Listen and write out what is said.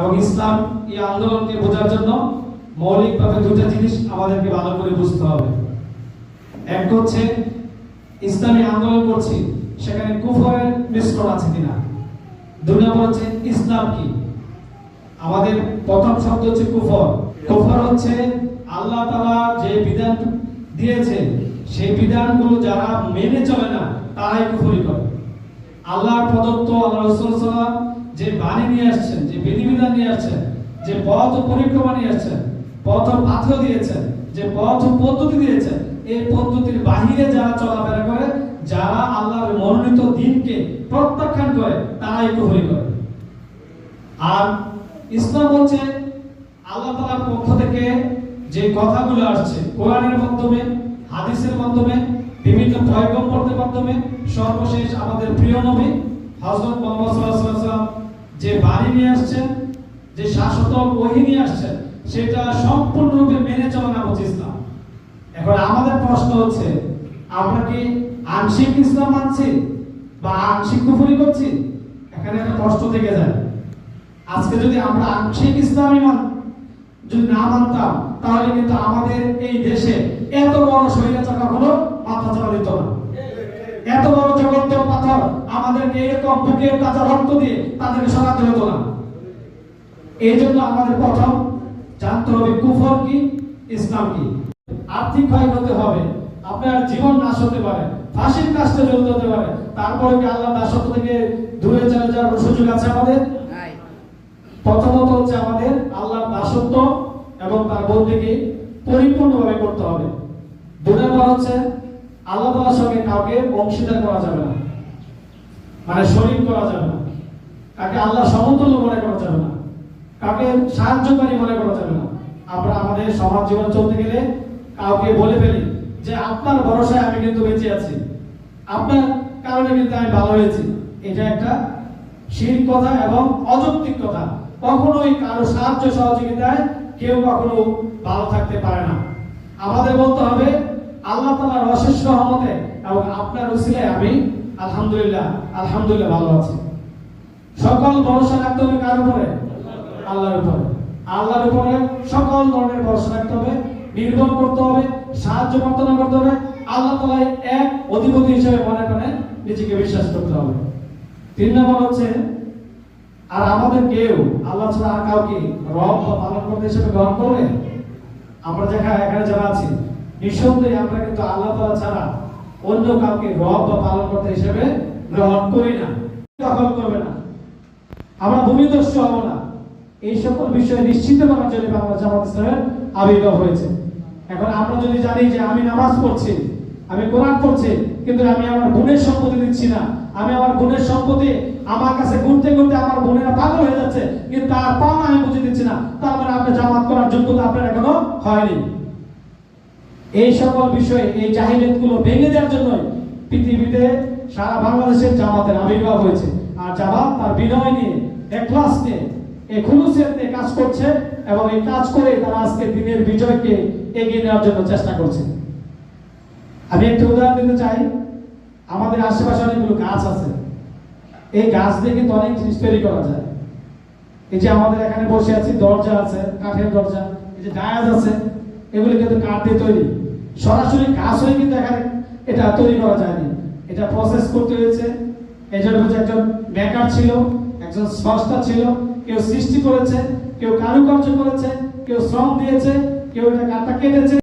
এবং ইসলাম এই আন্দোলনকে বোঝার জন্য মৌলিকভাবে দুটো জিনিস আমাদেরকে ভালো করে বুঝতে হবে। এক হচ্ছে, ইসলামী আন্দোলন করছি, সেখানে কুফরের মিশ্রণ আছে কিনা? দুই নম্বর হচ্ছে, ইসলাম কি? আমাদের প্রথম শব্দ হচ্ছে কুফর। কুফর হচ্ছে আল্লাহ তাআলা যে বিধান দিয়েছে, সেই বিধানগুলো যারা মেনে চলে না, তারাই কুফরি করে। আল্লাহর প্রদত্ত আল্লাহ রাসূল সাল্লাল্লাহু যে বাণী নিয়ে আসছেন, যে বিধিবিধান নিয়ে আসছেন, যে পথ পরিক্রমা নিয়ে আসছেন, পথ পাথর দিয়েছেন, যে পথ পদ্ধতি দিয়েছেন এই পদ্ধতির বাহিরে যারা চলাফেরা করে, যারা আল্লাহর মনোনীত দিনকে প্রত্যাখ্যান করে, তারাই কুফরি করে। আর ইসলাম হচ্ছে আল্লাহ তাআলার পক্ষ থেকে যে কথাগুলো আসছে, কোরআনের মাধ্যমে, হাদিসের মাধ্যমে, বিভিন্ন পয়গম্বরদের মাধ্যমে, সর্বশেষ আমাদের প্রিয় নবী হযরত মুহাম্মদ সাল্লাল্লাহু আলাইহি ওয়াসাল্লাম যে বাণী নিয়ে আসছেন, যে শাশ্বত ওহী নিয়ে আসছেন, সেটা সম্পূর্ণরূপে মেনে চলা হচ্ছে ইসলাম। এখন আমাদের প্রশ্ন হচ্ছে, আমরা কি আংশিক ইসলাম মানছি বা আংশিক কুফরি করছি? এখানে একটা প্রশ্ন থেকে যায়। আজকে যদি আমরা আংশিক ইসলামী মান, যদি না মানতাম, তাহলে কিন্তু আমাদের এই দেশে এত বড় স্বৈরাচার কখনো মাথা চাপা দিত না। বড় পাথর আমাদেরকে এরকম বুকের তাজা রক্ত দিয়ে তাদেরকে সরাতে হতো না। এই জন্য আমাদের প্রথম জানতে হবে কুফর কি ইসলাম কি। আর্থিক ক্ষয়ক্ষতি হবে আপনার জীবন নাশ হতে পারে ফাঁসির কাজটা জ্বলতে হতে পারে। তারপরে কি আল্লাহ দাসত্ব থেকে দূরে চলে যাওয়ার সুযোগ আছে আমাদের? প্রথমত হচ্ছে আমাদের আল্লাহর দাসত্ব এবং তার বন্দিকে পরিপূর্ণভাবে করতে হবে। দুই হচ্ছে আল্লাহ সঙ্গে কাউকে অংশীদার করা যাবে না। মানে শরীর করা যাবে না। কাকে আল্লাহ সমতুল্য মনে করা যাবে না। কাকে সাহায্যকারী মনে করা যাবে না। আমরা আমাদের সমাজ জীবন চলতে গেলে কাউকে বলে ফেলি যে, আপনার ভরসায় আমি কিন্তু বেঁচে আছি। আপনার কারণে কিন্তু আমি ভালো হয়েছি। এটা একটা শির কথা এবং অযৌক্তিক কথা। কখনোই কারও সাহায্য সহযোগিতায় কেউ কখনো ভালো থাকতে পারে না। আমাদের বলতে হবে, আল্লাহ তাআলার অশেষ রহমতে এবং আপনার উসিলায় আমি আলহামদুলিল্লাহ আলহামদুলিল্লাহ ভালো আছি। সকল ভরসা রাখতে হবে কার উপরে? আল্লাহর উপরে। আল্লাহর উপরে সকল ধরনের ভরসা রাখতে হবে, নির্ভর করতে হবে, সাহায্য প্রার্থনা করতে হবে। আল্লাহ তাআলা এক অধিপতি হিসেবে মনে করে নিজেকে বিশ্বাস করতে হবে। তিন নম্বর হচ্ছে, আর আমাদের কেউ, আল্লাহ ছাড়া আর কাউকে রব বা পালন করতে হিসেবে গ্রহণ করবে? আমরা যেখানে এখানে যারা আছি, নিঃসন্দেহে আমরা কিন্তু আল্লাহ তাআলা ছাড়া অন্য কাউকে রব বা পালন করতে হিসেবে গ্রহণ করি না, দখল করবে না। আমরা ভূমিদস্যু হব না। এই সকল বিষয় নিশ্চিত করার জন্য বাংলা জামাত ইসলামের আবির্ভাব হয়েছে। এখন আমরা যদি জানি যে আমি নামাজ পড়ছি, আমি কোরআন পড়ছি, কিন্তু আমি আমার বোনের সম্পত্তি দিচ্ছি না, আমি আমার বোনের সম্পত্তি আমার কাছে ঘুরতে ঘুরতে আমার বোনেরা পাগল হয়ে যাচ্ছে, কিন্তু তার পাওনা আমি বুঝে দিচ্ছি না, তার মানে আপনি জামাত করার যোগ্যতা আপনার এখনও হয়নি। এই সকল বিষয়ে, এই জাহিলিয়াতগুলো ভেঙে দেওয়ার জন্য পৃথিবীতে সারা বাংলাদেশের জামাতের আবির্ভাব হয়েছে। আর জামাত তার বিনয় নিয়ে একলাস নিয়ে, এই নিয়ে কাজ করছে এবং এই কাজ করে তারা আজকে দিনের বিজয়কে এগিয়ে নেওয়ার জন্য চেষ্টা করছে। আমি একটা উদাহরণ দিতে চাই। আমাদের আশেপাশে অনেকগুলো গাছ আছে। এই গাছ দিয়ে কিন্তু অনেক জিনিস তৈরি করা যায়। এই যে আমাদের এখানে বসে আছি, দরজা আছে, কাঠের দরজা, এই যে ডায়াজ আছে এগুলো কিন্তু কাঠ দিয়ে তৈরি। সরাসরি কাজ হয়ে কিন্তু এখানে এটা তৈরি করা যায়নি। এটা প্রসেস করতে হয়েছে। এই জন্য হচ্ছে একজন মেকার ছিল, একজন স্রষ্টা ছিল, কেউ সৃষ্টি করেছে, কেউ কারুকার্য করেছে, কেউ শ্রম দিয়েছে, কেউ এটা কাঠটা কেটেছে।